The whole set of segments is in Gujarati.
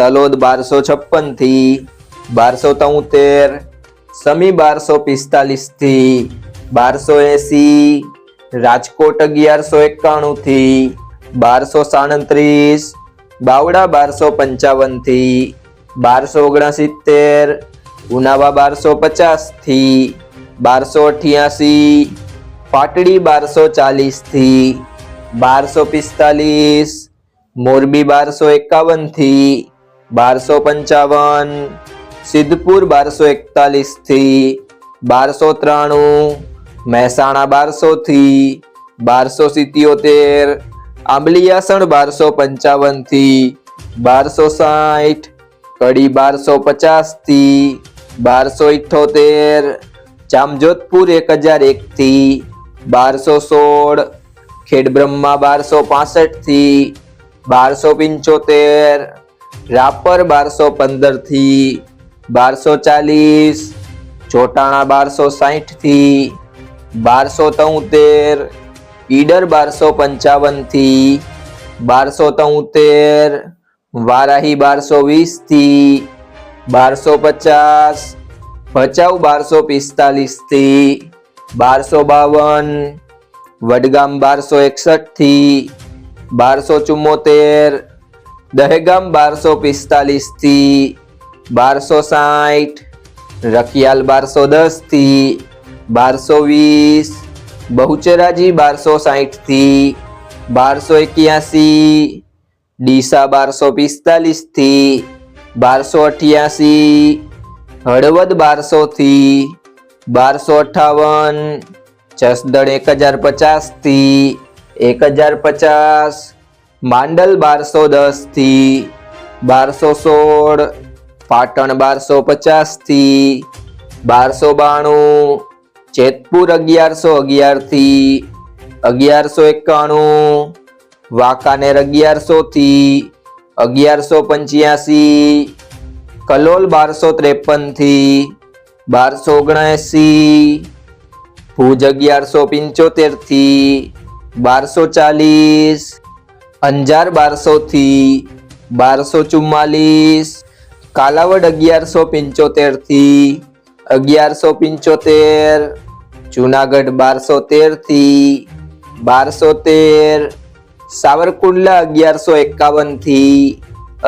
તલોદ બારસો છપ્પનથી બારસો તોતેર, સમી બારસો પિસ્તાલીસથી બારસો એસી, રાજકોટ અગિયારસો એકાણું થી બારસો સાડત્રીસ, બાવડા બારસો પંચાવનથી બારસો ઓગણસિત્તેર, ઉનાવા બારસો પચાસથી બારસો અઠ્યાસી, પાટડી બારસો ચાલીસથી બારસો પિસ્તાલીસ, મોરબી બારસો એકાવનથી બારસો પંચાવન, સિદ્ધપુર બારસો એકતાલીસથી બારસો ત્રાણું, મહેસાણા બારસો થી બારસો સિત્યોતેર આંબલિયાસણ બારસો પંચાવનથી બારસો સાઠ, કડી બારસો પચાસથી બારસો ઇઠ્ઠોતેર જામજોધપુર એક હજાર એક થી બારસો સોળ, ખેડબ્રહ્મા બારસો પાસઠથી બારસો પંચોતેર રાપર બારસો પંદરથી બારસો ચાલીસ, ચોટાણા બારસો સાઠથી બારસો તોતેર, ઈડર બારસો પંચાવનથી બારસો તોતેર, વારાહી બારસો વીસથી બારસો પચાસ, ભચાઉ બારસો પિસ્તાલીસથી બારસો બાવન, વડગામ બારસો એકસઠથી બારસો ચુમ્મોતેર દહેગામ બારસો પિસ્તાલીસથી બારસો સાઠ, રખિયાલ બારસો દસથી બારસો વીસ, બહુચરાજી બારસો સાઠથી બારસો એક્યાસી, ડીસા બારસો પિસ્તાલીસથી બારસો અઠ્યાસી, હળવદ બારસો થી બારસો અઠાવન, જસદણ એક હજાર પચાસથી એક હજાર પચાસ માંડલ બારસો દસથી બારસો સોળ, પાટણ બારસો પચાસથી બારસો બાણું, જેતપુર અગિયારસો અગિયારથી અગિયારસો એકાણું, વાંકાનેર અગિયારસો થી અગિયારસો પંચ્યાસી, કલોલ બારસો ત્રેપનથી બારસો ઓગણએંસી ભુજ અગિયારસો પંચોતેરથી બારસો ચાલીસ અંજાર બારસો થી બારસો ચુમ્માલીસ, કાલાવડ અગિયારસો પંચોતેરથી અગિયારસો પંચોતેર, જુનાગઢ બારસો તેરથી બારસો તેર સાવરકુંડલા અગિયારસો એકાવનથી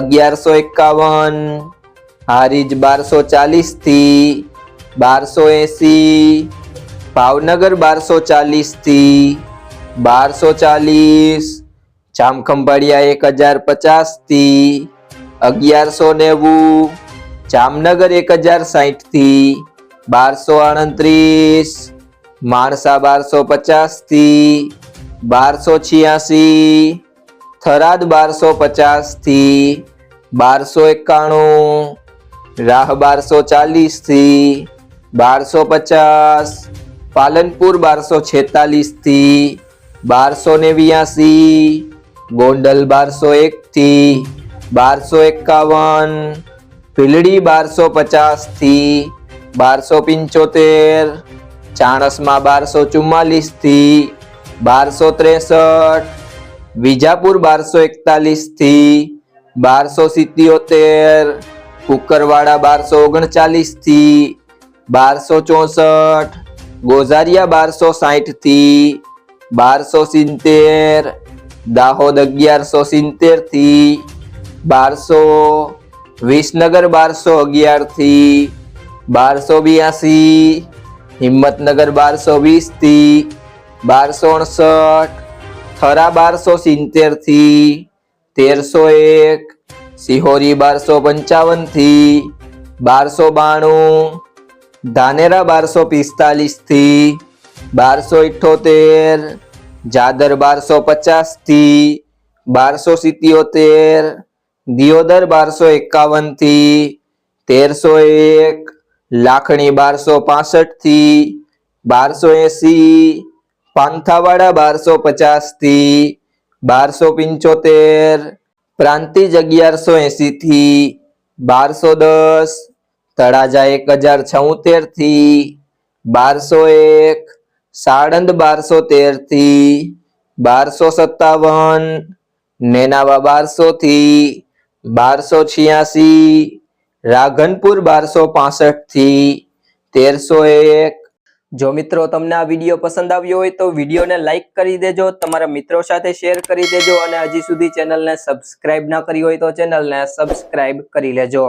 અગિયારસો એકાવન, હારીજ બારસો ચાલીસથી બારસો એસી, ભાવનગર બારસો ચાલીસથી બારસો ચાલીસ જામખંભાળિયા એક હજાર પચાસથી અગિયારસો નેવું, જામનગર એક હજાર સાહીઠથી બારસો આડત્રીસ માણસા બારસો પચાસથી બારસો છ્યાસી, થરાદ બારસો પચાસથી બારસો એકાણું, રાહ બારસો ચાલીસથી બારસો પચાસ, પાલનપુર બારસો છેતાલીસથી બારસો નેવ્યાસી ગોંડલ બારસો એક થી બારસો એકાવન ભીલડી બારસો પચાસથી બારસો પંચોતેર, ચાણસમાં બારસો ચુમ્માલીસથી બારસો ત્રેસઠ, વિજાપુર બારસો એકતાલીસથી બારસો સિત્યોતેર, કુકરવાડા બારસો ઓગણચાલીસથી બારસો ચોસઠ, ગોઝારિયા બારસો સાઠથી બારસો સિત્તેર દાહોદ અગિયારસો સિત્તેરથી બારસો વિસનગર બારસો અગિયારથી બારસો બ્યાસી, હિંમતનગર બારસો વીસથી બારસો અડસઠ, થરા બારસો સિત્તેરથી તેરસો એક, સિહોરી બારસો પંચાવનથી બારસો બાણું, ધાનેરા બારસો પિસ્તાલીસથી બારસો ઇઠ્ઠોતેર જાદર બારસો પચાસથી બારસો સિત્યોતેર, દિયોદર બારસો એકાવનથી તેરસો એક, લાખણી બારસો પાસઠથી બારસો એસી, પાંથાવાડા બારસો પચાસથી બારસો પંચોતેર પ્રાંતિજ અગિયારસો એસી થી બારસો દસ, તળાજા એક હજાર છોતેરથી બારસો એક સાણંદ બારસો તેરથી બારસો સત્તાવન, નેનાવા બારસો થી બારસો છ્યાસી, રાઘનપુર બારસો પાસઠથી તેરસો એક. જો મિત્રો તમને આ વીડિયો પસંદ આવ્યો હોય તો વિડીયોને લાઈક કરી દેજો, તમારા મિત્રો સાથે શેર કરી દેજો અને હજી સુધી ચેનલને સબસ્ક્રાઇબ ના કરી હોય તો ચેનલને સબસ્ક્રાઇબ કરી લેજો.